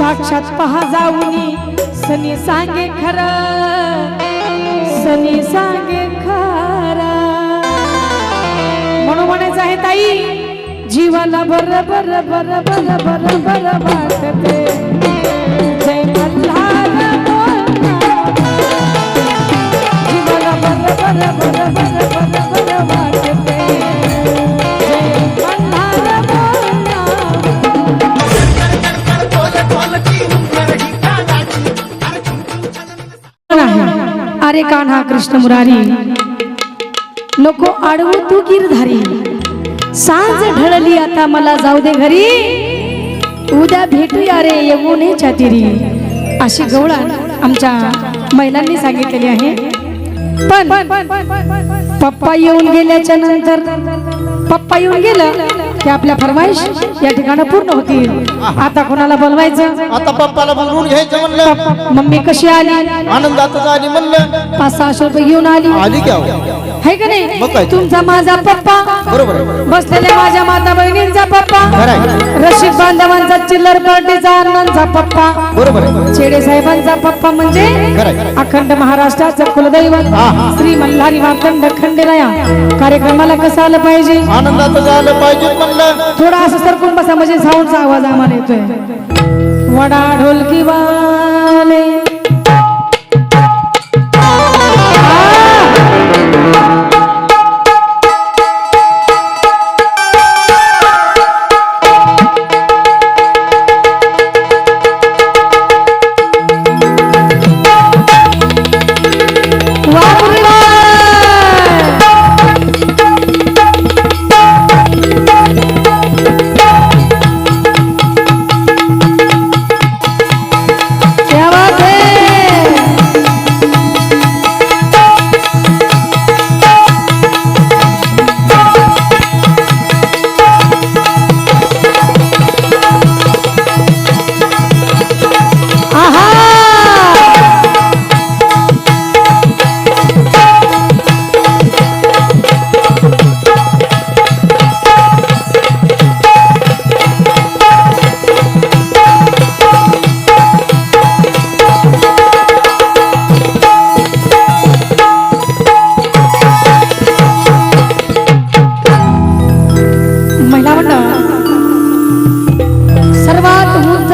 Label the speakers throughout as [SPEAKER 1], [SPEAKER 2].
[SPEAKER 1] साक्षात पहा जाऊनी सनी सांगे खर सनी सांगे खर म्हणून म्हणायचं आहे ताई जीवाला बर बर बर बर बर बर वाटते राधा कृष्ण मुरारी. नको आडवू तू गिरधारी सांज ढळली आता मला जाऊ दे घरी. उद्या भेटूया रे यमुनेच्या तिरी. अशी गवळा आमच्या महिलांनी सांगितलेली आहे. पण पप्पा येऊन गेल्याच्यानंतर पप्पा येऊन गेलं की आपल्या फरमाईश या ठिकाणी पूर्ण होतील. आता कोणाला बोलवायचं?
[SPEAKER 2] आता पप्पाला बोलवून घ्यायचं म्हणलं.
[SPEAKER 1] मम्मी कशी आली?
[SPEAKER 2] आनंदात आली म्हणलं.
[SPEAKER 1] पाच सहाशे रुपये घेऊन आली.
[SPEAKER 2] आली क्या
[SPEAKER 1] है का
[SPEAKER 2] मग काय?
[SPEAKER 1] नाही तुमचा माझा पप्पा
[SPEAKER 2] बरोबर आहे.
[SPEAKER 1] बसलेल्या माझ्या माता बहिणींचा पप्पा
[SPEAKER 2] खरं आहे.
[SPEAKER 1] रशीद बांधवांचा चिल्लर पार्टीचा अण्णांचा पप्पा
[SPEAKER 2] बरोबर आहे.
[SPEAKER 1] चेडे साहेबांचा पप्पा म्हणजे
[SPEAKER 2] खरं आहे.
[SPEAKER 1] अखंड महाराष्ट्राचं कुलदैवत
[SPEAKER 2] हा, हा.
[SPEAKER 1] श्री मल्हारी मार्तंड खंडेराया कार्यक्रमाला कसं आलं पाहिजे
[SPEAKER 2] आनंदात झालं पाहिजे म्हणलं
[SPEAKER 1] थोडा असं सरकून बसा म्हणजे साऊंडचा आवाज आम्हाला येतोय वडा ढोलकी वाले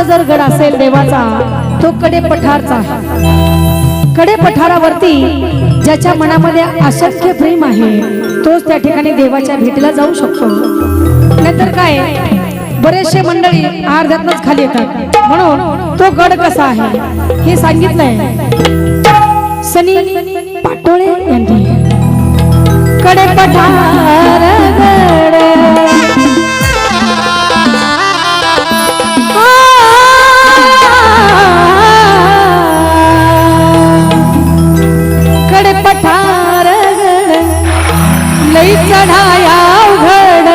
[SPEAKER 1] जर गड असेल देवाचा तो कडे पठारचा. आहे कडे पठारावरती ज्याच्या मनामध्ये अशक्य प्रेम आहे तोच त्या ठिकाणी देवाच्या भेटीला जाऊ शकतो. नंतर काय? बरेचसे मंडळी अर्ध्यातनच खाली येतात. म्हणून तो गड कसा आहे हे सांगितलंय. सनी पाटोळे यांनी. कडे पठार चढाया उघड.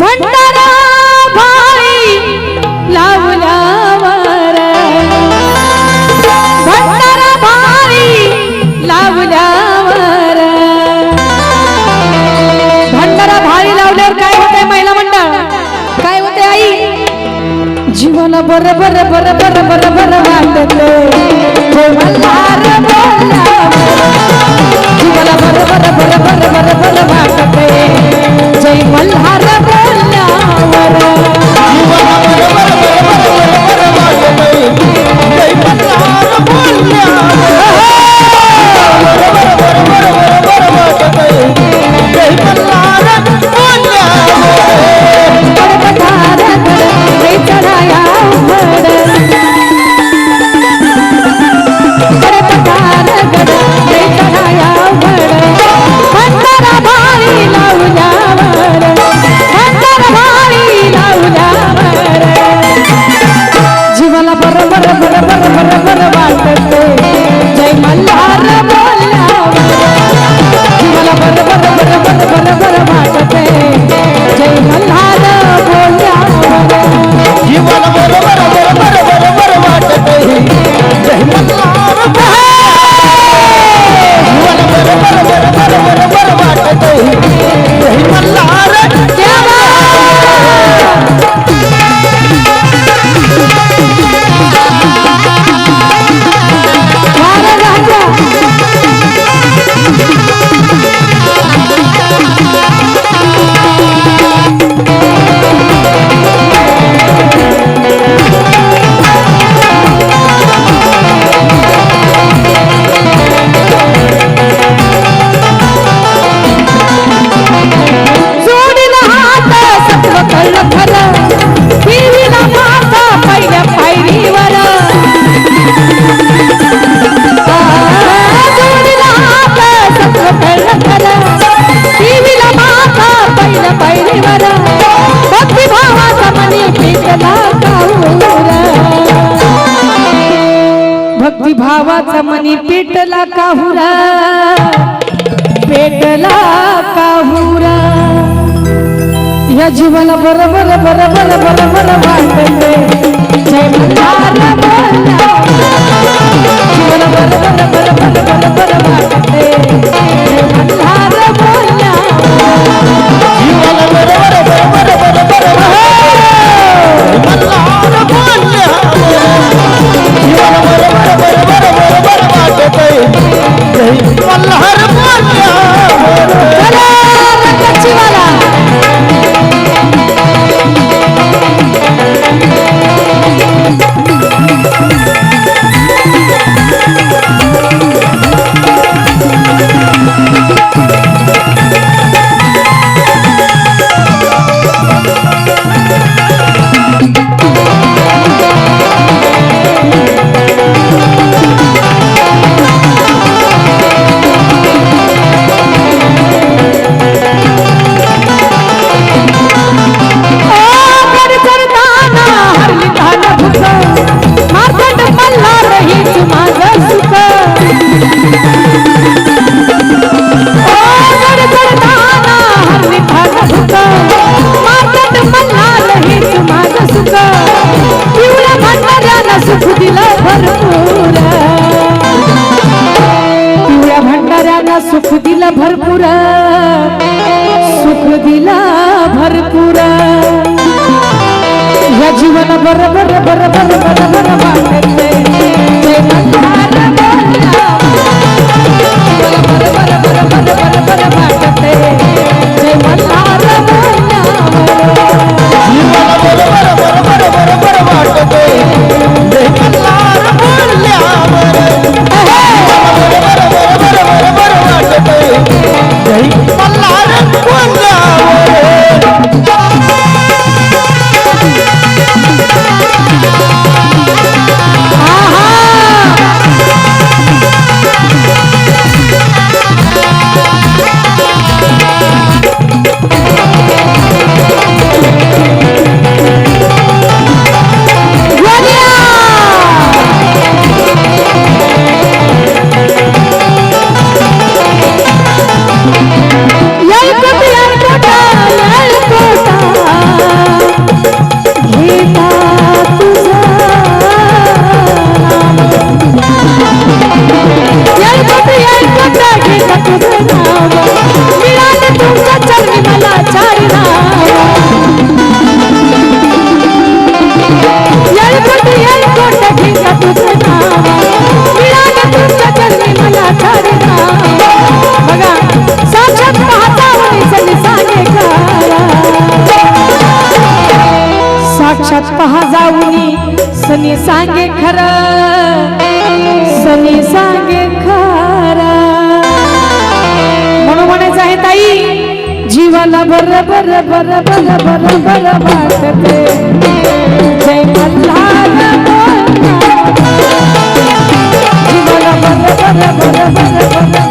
[SPEAKER 1] भंडारा भाई लावला लावल्यावर. भंडारा भाई लावला लावल्यावर. भंडारा भाई लावल्यावर काय होते महिला मंडळ? काय होते आई? जीवन बर बर बर बर बर बर वाटते बोला जीवन बर बर बर बर बर बर वाटते जय मल्हार भावाचा मनी पेटला काहुरा. पेटला काहुरा. या जीवाला बरोबर बरोबर बरोबर वाटते जय मल्हार भरपूर सुख दिला भरपूर या जीवन बरोबर बरोबर बरोबर या कपिला कोटा ಮಲ್ಲ ಬರ ಬರ ಬರ ಬರ ಬರ ಬರ ಮಾಡ್ತದೆ ಜಯ ಮಲ್ಲಾರ ಬರ ಬರ ಬರ ಬರ ಬರ